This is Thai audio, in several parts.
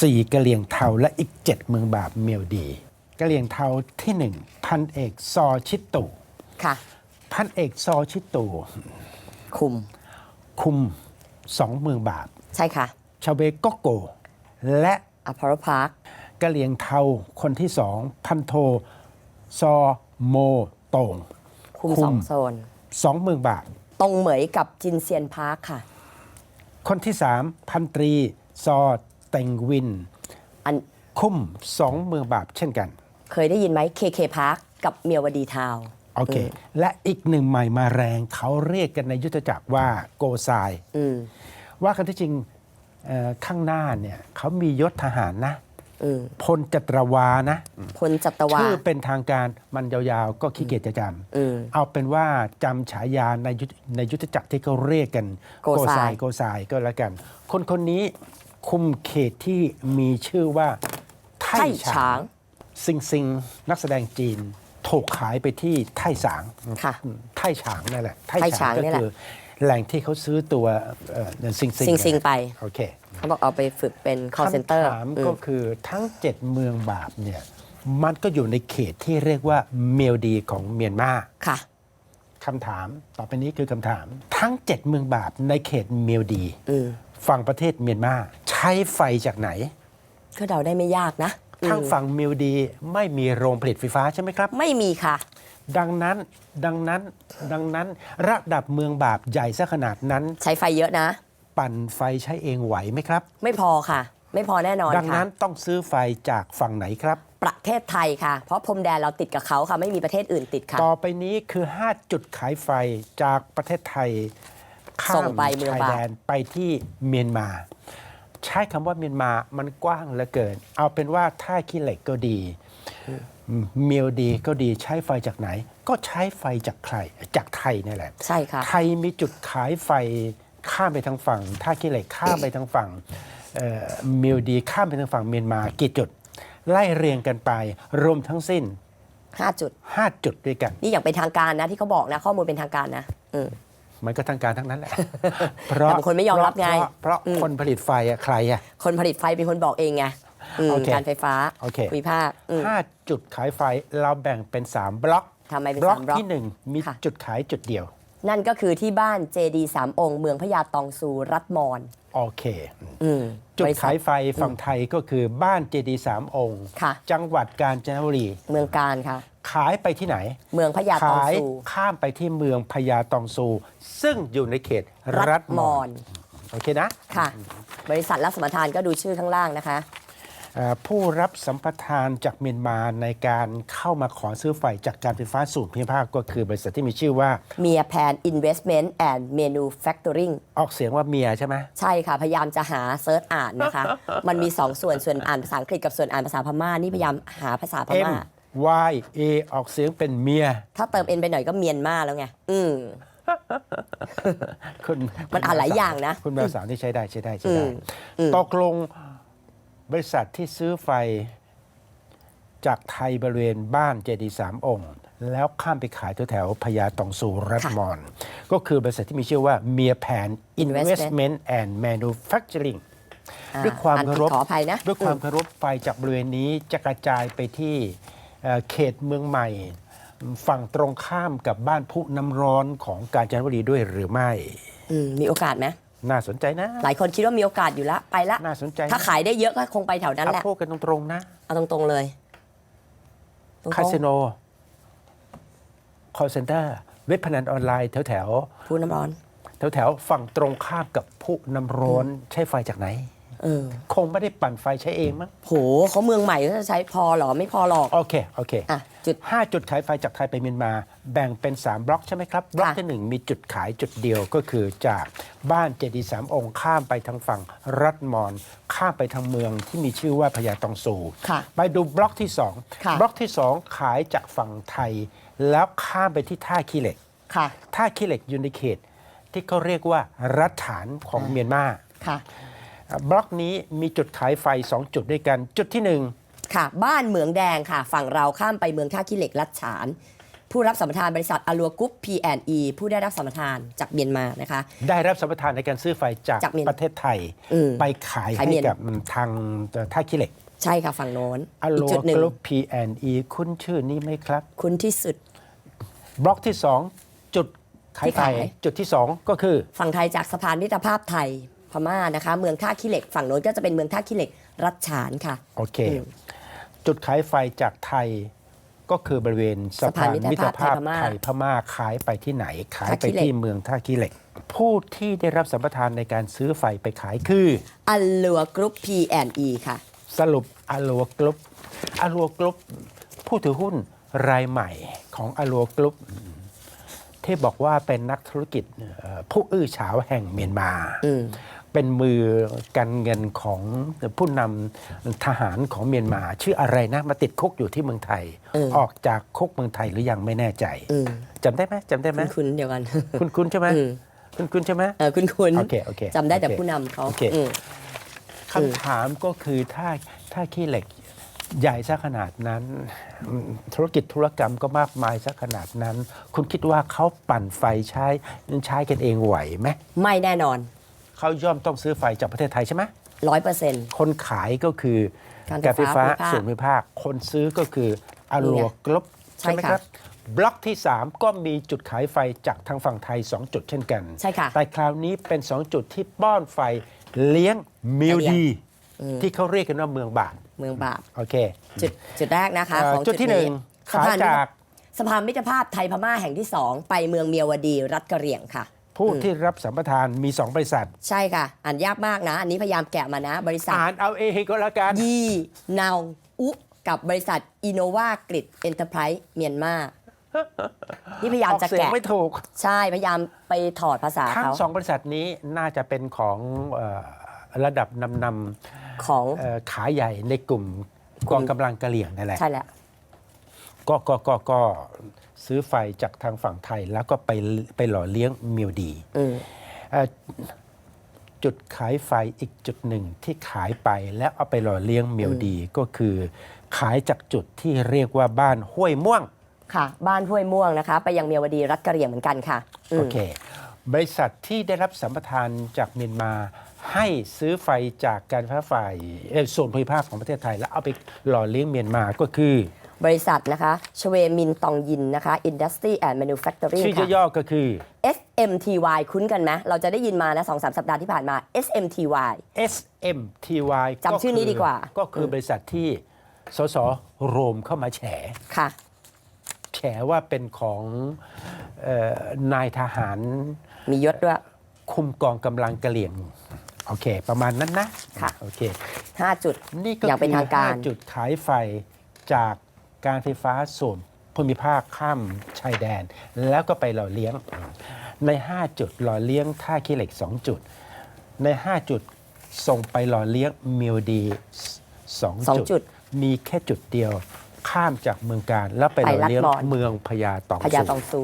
4กะเหลี่ยงเทาและอีก 7 เมืองบาปเมียวดีกะเหลี่ยงเทาที่ 1 พันเอกซอชิตตุค่ะ พันเอกซอชิตตุคุม คุม2เมืองบาปใช่ค่ะ ชาเวโกโก และอพอลพาร์คกะเหลี่ยงเทาคนที่สองพันโทซอโมโตงคุมคุมสองโซนสองเมืองบาปตรงเหมยกับจินเซียนพาร์คค่ะ คนที่สามพันตรีซอ เต็งวิน อันคุมสองเมืองบาปเช่นกัน เคยได้ยินไหมเคเคพาร์คกับเมียวดีทาวน์โอเค และอีกหนึ่งใหม่มาแรงเขาเรียกกันในยุทธจักรว่าโกซายอืมว่ากันที่จริงเอ่อข้างหน้าเนี่ยเขามียศทหารนะอืมพลจัตรวานะพลจัตวาชื่อเป็นทางการมันยาวๆ ก็ขี้เกียจจะจอืมำเอาเป็นว่าจำฉายาในยุทธในยุทธจักรที่เขาเรียกกัน โกซายโกซายก็แล้วกัน คนคนนี้ คุมเขตที่มีชื่อว่าไท่ไท่ฉาฉางงซิงซิงนักแสดงจีนถูกขายไปที่ไท่สางค่ะไท่ฉางนั่นแหละไท่ไท่ฉาฉางงก็นี่แหละคือแหล่งที่เขาซื้อตัวเอ่อซิงซิงซิงซิงไปโอเคเขาบอกเอาไปฝึกเป็น call คำ center ถามอืก็มคือทั้ง 7 เมืองบาปเนี่ยมันก็อยู่ในเขตที่เรียกว่าเมียวดีของเมียนมาค่ะคำถามต่อไปนี้คือคำถาม ทั้ง 7 เมืองบาปในเขตเมียวดีอืม ฝั่งประเทศเมียนมาใช้ไฟจากไหน ก็เดาได้ไม่ยากนะทั้งอืมฝั่งเมียวดีไม่มีโรงผลิตไฟฟ้าใช่ไหมครับ ไม่มีค่ะ ดังนั้นดังนั้นดังนั้นระดับเมืองบาปใหญ่ซะขนาดนั้น ใช้ไฟเยอะนะ ปั่นไฟใช้เองไหวไหมครับ ไม่พอค่ะ ไม่พอแน่นอนดังค่ะนั้นต้องซื้อไฟจากฝั่งไหนครับ ประเทศไทยค่ะ เพราะพรมแดนเราติดกับเขาค่ะไม่มีประเทศอื่นติดค่ะ ต่อไปนี้คือ 5 จุดขายไฟจากประเทศไทย ข้าส่มงไปเมืองชายบาปแดนไปที่เมียนมา ใช้คำว่าเมียนมามันกว้างเหลือเกิน เอาเป็นว่าท่าขี้เหล็กก็ดีเมียวดีก็ดีใช้ไฟจากไหน ก็ใช้ไฟจากใครจากไทยนี่แหละ ใช่ค่ะ ไทยมีจุดขายไฟข้ามไปทางฝั่งท่าขี้เหล็กข้ามไปทางฝั่งเอ่อเมียวดีข้ามไปทางฝั่งเมียนมากี่จุด ไล่เรียงกันไป รวมทั้งสิ้น 5 จุด 5 จุดด้วยกัน นี่อย่างเป็นทางการนะที่เขาบอกนะ ข้อมูลเป็นทางการนะอืม มันก็ทางการทั้งนั้นแหละ เพแต่บางคนไม่ยอมรับไง เพราะเพราะอืมคนผลิตไฟอะใครอะ คนผลิตไฟเป็นคนบอกเองไงอืมโอเคการไฟฟ้าโอเค ภูมิภาคอืม ห้าจุดขายไฟเราแบ่งเป็น 3 บล็อกทำไมเป็นบล็อกสามบล็อกที่ 1 มีค่ะ จุดขายจุดเดียว นั่นก็คือที่บ้านเจดีสามองค์เมืองพญาตองซูรัฐมอน โอเค อืมจุดบริษัทขายไฟฝั่งไทยก็คือบ้านเจดีย์สามองค์ ค่ะ จังหวัดกาญจนบุรี เมืองการค่ะ ขายไปที่ไหน เมืองพญาตองขายซูข้ามไปที่เมืองพญาตองซู ซึ่งอยู่ในเขตรัรัฐฐมมออนนโอเคนะค่ะ บริษัทรับสมทานก็ดูชื่อข้างล่างนะคะเอ่อผู้รับสัมปทานจากเมียนมาในการเข้ามาขอซื้อไฟจากการไฟฟ้าส่วนภูมิภาคก็คือบริษัทที่มีชื่อว่าเมียแพน Investment and Manufacturing ออกเสียงว่าเมียใช่ไหมใช่ค่ะ พยายามจะหาเซิร์ชอ่านนะคะ มันมีสองส่วนส่วนอ่านภาษาอังกฤษกับส่วนอ่านภาษาพม่านี่พยายามหาภาษาพ M ม่า Y A ออกเสียงเป็นเมีย ถ้าเติมเอ็นไปหน่อยก็เมียนมาแล้วไง อืม คุณมันอ่านหลายอย่างนะคุณแมวสาวนี่ใช้ได้ใช้ได้ใช้ได้ อืมอืม ตกลงบริษัทที่ซื้อไฟจากไทยบริเวณบ้านเจดีย์สามองค์ แล้วข้ามไปขายแถวๆพญาตองซูรัฐมอน ก็คือบริษัทที่มีชื่อว่าเมียแผน Investment and Manufacturing อ่าด้วยความอ่านเคาผิดรพขออภัยนะด้วยความอืมเคารพไฟจากบริเวณนี้จะกระจายไปที่ เอ่อเขตเมืองใหม่ ฝั่งตรงข้ามกับบ้านผู้น้ำร้อนของกาญจนบุรีด้วยหรือไม่ อืมมีโอกาสไหมน่าสนใจนะ หลายคนคิดว่ามีโอกาสอยู่ละไปละ น่าสนใจนะถ้าขายได้เยอะก็คงไปแถวนั้นแหละเอาพูดกันตรงๆนะ เอาตรงๆเลยตรงๆคาสิโนคอลเซ็นเตอร์เว็บพนันออนไลน์แถวแถวพูดน้ำร้อนแถวแถวๆฝั่งตรงข้ามกับผู้น้ำร้อนใช้ไฟจากไหน เออ คงไม่ได้ปั่นไฟใช้เองมั้งโหเขาเมืองใหม่ก็จะใช้พอเหรอไม่พอหรอก โอเค โอเคอะจุดห้าจุดขายไฟจากไทยไปเมียนมา แบ่งเป็น 3 บล็อกใช่ไหมครับ บล็อกค่ะที่ 1 มีจุดขายจุดเดียวก็คือจากบ้านเจดีย์สามองค์ข้ามไปทางฝั่งรัฐมอน ข้ามไปทางเมืองที่มีชื่อว่าพญาตองซูค่ะไปดูบล็อกที่ค่ะ2บล็อกที่ 2 ขายจากฝั่งไทย แล้วข้ามไปที่ท่าขี้เหล็ก ค่ะ ท่าขี้เหล็กอยู่ในเขตที่เขาเรียกว่ารัฐฐานของเมียนมา ค่ะ บล็อกนี้มีจุดขายไฟ 2 จุดด้วยกัน จุดที่ 1ค่ะ บ้านเหมืองแดงค่ะ ฝั่งเราข้ามไปเมืองท่าขี้เหล็กลัดฉาน ผู้รับสัมปทานบริษัทอลัวกรุ๊ป P&E ผู้ได้รับสัมปทานจากเมียนมานะคะ ได้รับสัมปทานในการซื้อไฟจากจากเมียนประเทศไทย อืมไปขายขายให้เมียน กับทางท่าขี้เหล็กใช่ค่ะฝั่งโน้นออีโลกจุดหนึ่กงรุ๊ป P&E คุ้นชื่อนี้ไหมครับ คุ้นที่สุด บล็อกที่ 2 จุดขายที่ไฟขาย จุดที่ 2 ก็คือ ฝั่งไทยจากสะพานมิตรภาพไทย พม่านะคะ เมืองท่าขี้เหล็ก ฝั่งโน้นก็จะเป็นเมืองท่าขี้เหล็ก รัชฉานค่ะ โอเค อืมจุดขายไฟจากไทยก็คือบริเวณสะพานสะพานมิมิตตรรภาภาพพไทไทยยพม่าขายไปที่ไหน ขายไปท่าขี้เหล็ก ที่เมืองท่าขี้เหล็ก ผู้ที่ได้รับสัมปทานในการซื้อไฟไปขายคืออลัวกรุ๊ป P&E ค่ะ สรุปอลัวกรุ๊ปอลัวกรุ๊ปผู้ถือหุ้นรายใหม่ของอลัวกรุ๊ปที่บอกว่าเป็นนักธุรกิจเอ่อผู้อื้อฉาวแห่งเมียนมา อืม เป็นมือการเงินของผู้นำทหารของเมียนมา ชื่ออะไรนะมาติดคุกอยู่ที่เมืองไทยเออออกจากคุกเมืองไทยหรือยังไม่แน่ใจอืมจำได้ไหมจำได้ไหมคุ้นๆเดียวกัน คุณคุณใช่ไหมอืมคุณคุณใช่ไหมเออคุ้นๆโอเคโอเคจำได้แต่โอเคผู้นำเขาโอเคอืมคำถามก็คือถ้าถ้าขี้เหล็กใหญ่ซะขนาดนั้นอืมธุรกิจธุรกรรมก็มากมายซะขนาดนั้น คุณคิดว่าเขาปั่นไฟใช้ใช้กันเองไหวไหมไม่แน่นอน เขาย่อมต้องซื้อไฟจากประเทศไทยใช่ไหมร้อยเปอร์เซ็นต์ คนขายก็คือการไฟฟ้าส่วนภูมิภาค คนซื้อก็คืออลัวกรุ๊ปใช่ใช่ไหมค่ะครับ บล็อกที่ 3 ก็มีจุดขายไฟจากทางฝั่งไทย 2 จุดเช่นกันใช่ค่ะแต่คราวนี้เป็น 2 จุดที่ป้อนไฟเลี้ยงมิวดีอืมที่เขาเรียกกันว่าเมืองบาทเมืองบาปโอเค จุดจุดแรกนะคะเอ่อของจุดที่หนึ่งสะขายพานมิตรจากสะพานมิตรภาพไทยพม่าแห่งที่ 2 ไปเมืองเมียวดีรัฐกะเหรี่ยงค่ะ ผู้ที่รับสัมปทานมี 2 บริษัท ใช่ค่ะ อ่านยากมากนะ อันนี้พยายามแกะมานะ บริษัท อ่านเอาเองก็แล้วกันยีนาวอุกับบริษัทอินโนวากริดเอ็นเตอร์ไพรส์เมียนมานี่พยายามออกจะเสียงแกะไม่ถูก ใช่พยายามไปถอดภาษาทั้งเขาสองบริษัทนี้น่าจะเป็นของเอ่อระดับนำนำของเอ่อขาใหญ่ในกลุ่มกองกำลังกะเหรี่ยงนั่นแหละใช่แล้วก็ก็ก็ก็ ซื้อไฟจากทางฝั่งไทย แล้วก็ไปไปหล่อเลี้ยงมิวดีอืมเอ่อจุดขายไฟอีกจุดหนึ่งที่ขายไปแล้วเอาไปหล่อเลี้ยงมิวดีก็คือ ขายจากจุดที่เรียกว่าบ้านห้วยม่วงค่ะ บ้านห้วยม่วงนะคะ ไปยังเมียวดีรัฐกะเหรี่ยงเหมือนกันค่ะอืมโอเค บริษัทที่ได้รับสัมปทานจากเมียนมาให้ซื้อไฟจากการไฟฟ้าฝ่ายเอ่อส่วนภูมิภาคของประเทศไทย แล้วเอาไปหล่อเลี้ยงเมียนมาก็คือ บริษัทนะคะชเวมินตองยินนะคะ Industry and Manufacturing ชื่อค่ะย่อๆก็คือ SMTY คุ้นกันไหมเราจะได้ยินมานะสองสามสัปดาห์ที่ผ่านมา SMTY SMTY จำชื่อนี้ดีกว่า ก็คือบริษัทที่สสโรมเข้ามาแฉค่ะ แฉว่าเป็นของเออนายทหาร มียศด้วย คุมกองกำลังกะเหลี่ยงโอเค ประมาณนั้นนะ ค่ะ โอเค5จุดนี่ก็อย่างเป็นคือทางการห้จุดขายไฟจาก การไฟฟ้าส่วนภูมิภาคข้ามชายแดน แล้วก็ไปหล่อเลี้ยงใน 5 จุดหล่อเลี้ยงท่าขี้เหล็ก 2 จุด ใน 5 จุดส่งไปหล่อเลี้ยงมิวดี สองสองจุดมีแค่จุดเดียวข้ามจากเมืองการ แล้วไปหล่อเลี้ยงไปลัดมอนเมืองพญาตองพญาตสูองซู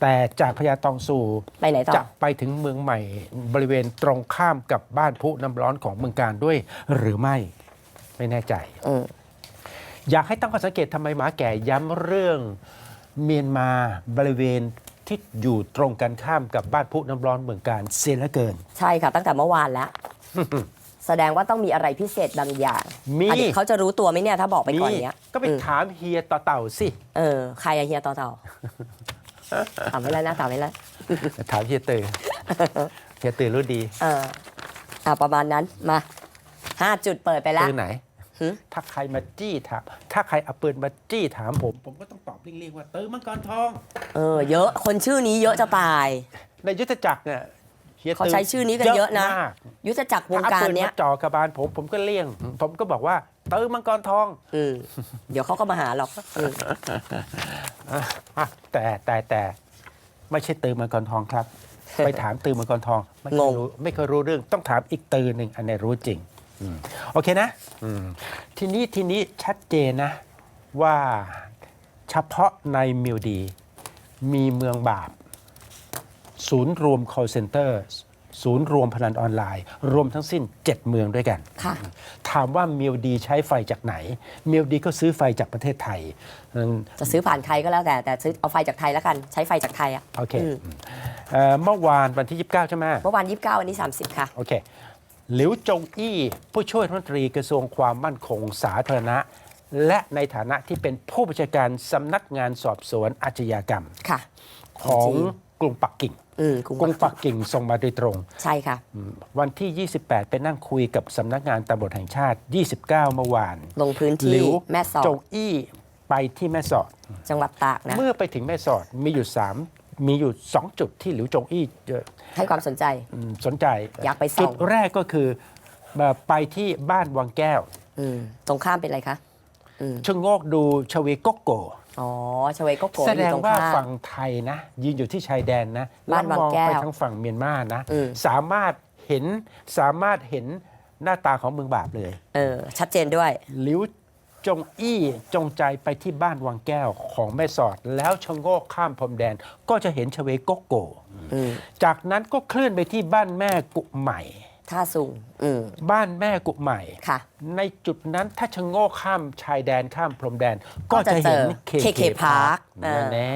แต่จากพญาตองสูไปไหนต่อ จะไปถึงเมืองใหม่บริเวณตรงข้ามกับบ้านพุน้ำร้อนของเมืองการด้วย หรือไม่ไม่แน่ใจ อืม อยากให้ตั้งข้อสังเกตทำไมหมาแก่ย้ำเรื่องเมียนมาบริเวณที่อยู่ตรงกันข้ามกับบ้านพุน้ำร้อนเมืองการเสียเหลือเกิน ใช่ค่ะ ตั้งแต่เมื่อวานแล้ว แสดงว่าต้องมีอะไรพิเศษบางอย่างมี อันนี้เขาจะรู้ตัวไหมเนี่ยถ้าบอกไปก่อนเนี้ยก็ไปอืมถามเฮียต่อเต่าสิเออใครอะเฮียต่อเต่า ถามไปแล้วนะถามไปแล้วถามเฮียตือเฮียตือรู้ดีเอออ่าประมาณนั้นมาห้าจุดเปิดไปแล้วตือไหนหึ ถ้าใครมาจี้ถามถ้าใครเอาปืนมาจี้ถามผม ผมก็ต้องตอบเรียกๆว่าตือมังกรทองเออเยอะคนชื่อนี้เยอะจะตาย ในยุทธจักรเนี่ยฮียเขาใช้ชื่อนี้กันเยอะนะ มากยุทธจักรวงถ้การเอปืนเนี้ยมาจ่อกระบาลผมผมก็เลี่ยง ผมก็บอกว่าตือมังกรทองอืมเดี๋ยวเขาก็มาหาหรอกอืมอะแต่แต่แต่ไม่ใช่ตือมังกรทองครับ ไปถามตือมังกรทองไม่เคยรู้ไม่เคยรู้เรื่องต้องถามอีกตือหนึ่งอันนี้รู้จริงอืม โอเคนะอืมทีนี้ทีนี้ชัดเจนนะ ว่าเฉพาะในมิวดี มีเมืองบาป ศูนย์รวม call center ศูนย์รวมพนันออนไลน์ รวมทั้งสิ้น 7 เมืองด้วยกันค่ะถามว่าเมียวดีใช้ไฟจากไหนเมียวดีก็ซื้อไฟจากประเทศไทยอืมจะซื้อผ่านใครก็แล้วแต่แต่ซื้อเอาไฟจากไทยแล้วกันใช้ไฟจากไทยอะโอเคอืมเอ่อเมื่อวานวันที่ 29 ใช่ไหมเมื่อวาน 29 วันนี้ 30 ค่ะโอเค หลิวจงอี้ผู้ช่วยรัฐมนตรีกระทรวงความมั่นคงสาธารณะ และในฐานะที่เป็นผู้บัญชาการสำนักงานสอบสวนอาชญากรรม ค่ะของจริงกรุงปักกิ่งอืมกรุงกรุงปักกิ่งส่งมาโดยตรง ใช่ค่ะอืมวันที่ 28 ไปนั่งคุยกับสำนักงานตำรวจแห่งชาติ 29 เมื่อวานลงพื้นหที่ลิวแม่สอจดงอี้ไปที่แม่สอด จังหวัดตากนะ เมื่อไปถึงแม่สอดมีอยู่ 3 มีอยู่ 2 จุดที่หลิวจงอี้เอ่อ ให้ความสนใจ อืมสนใจอยากไปส่อง จุดแรกก็คือเอ่อไปที่บ้านวังแก้วอืมตรงข้ามเป็นอะไรคะอืมชะโงกดูชเวโกโก อ๋อชเวโกโกะแสอดยู่งตรงว่าข้าม ฝั่งไทยนะ ยืนอยู่ที่ชายแดนนะบ้านวังแก้วล้มองไปทางฝั่งเมียนมานะ อืม สามารถเห็นสามารถเห็นหน้าตาของเมืองบาปเลยเออชัดเจนด้วย หลิวจงอี้จงใจไปที่บ้านวังแก้วของแม่สอด แล้วชะโงกข้ามพรมแดนก็จะเห็นชเวโกโกอืม จากนั้นก็เคลื่อนไปที่บ้านแม่กุใหม่ท่าสูงอืมบ้านแม่กุใหม่ค่ะ ในจุดนั้นถ้าชะโงกข้ามชายแดนข้ามพรมแดน ก็ก็จะจะเห็นเจอ KK KK Park เออแน่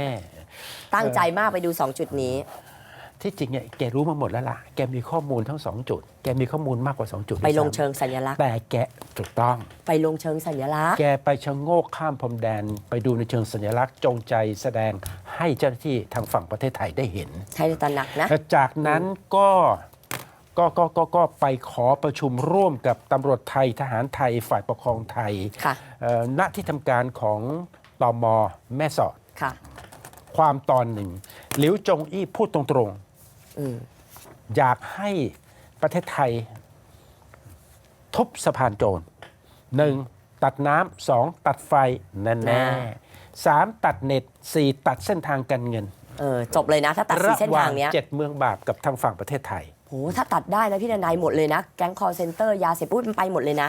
ตั้งใจมากไปดู2จุดนี้ๆที่จริงเนี่ยแกรู้มาหมดแล้วล่ะ แกมีข้อมูลทั้งสองจุด แกมีข้อมูลมากกว่า2จุด ไปลงด้วยซ้ำเชิงสัญลักษณ์แต่แกถูกต้อง ไปลงเชิงสัญลักษณ์ แกไปชะโงกข้ามพรมแดน ไปดูในเชิงสัญลักษณ์จงใจแสดง ให้เจ้าหน้าที่ทางฝั่งประเทศไทยได้เห็น ใช้ตระหนักนะ จากนั้นก็ก็ก็ก็ก็ไปขอประชุมร่วมกับตำรวจไทยทหารไทยฝ่ายปกครองไทยค่ะ เอ่อณที่ทำการของตอมแม่สอด ค่ะ ความตอนหนึ่งหลิวจงอี้พูดตรงอืม ๆ อยากให้ประเทศไทย ทุบสะพานโจรหนึ่งตัดน้ำสองตัดไฟแน่แน่ ๆ สามตัดเน็ตสี่ตัดเส้นทางการเงินเออจบเลยนะถ้าตัดสีระเส้นหว่าทางงเนี้ยเจ็ดเมืองบาปกับทางฝั่งประเทศไทยโหถ้าตัดได้นะพี่ดนายหมดเลยนะ แก๊งคอร์เซนเตอร์ยาเสพติดมันไปหมดเลยนะ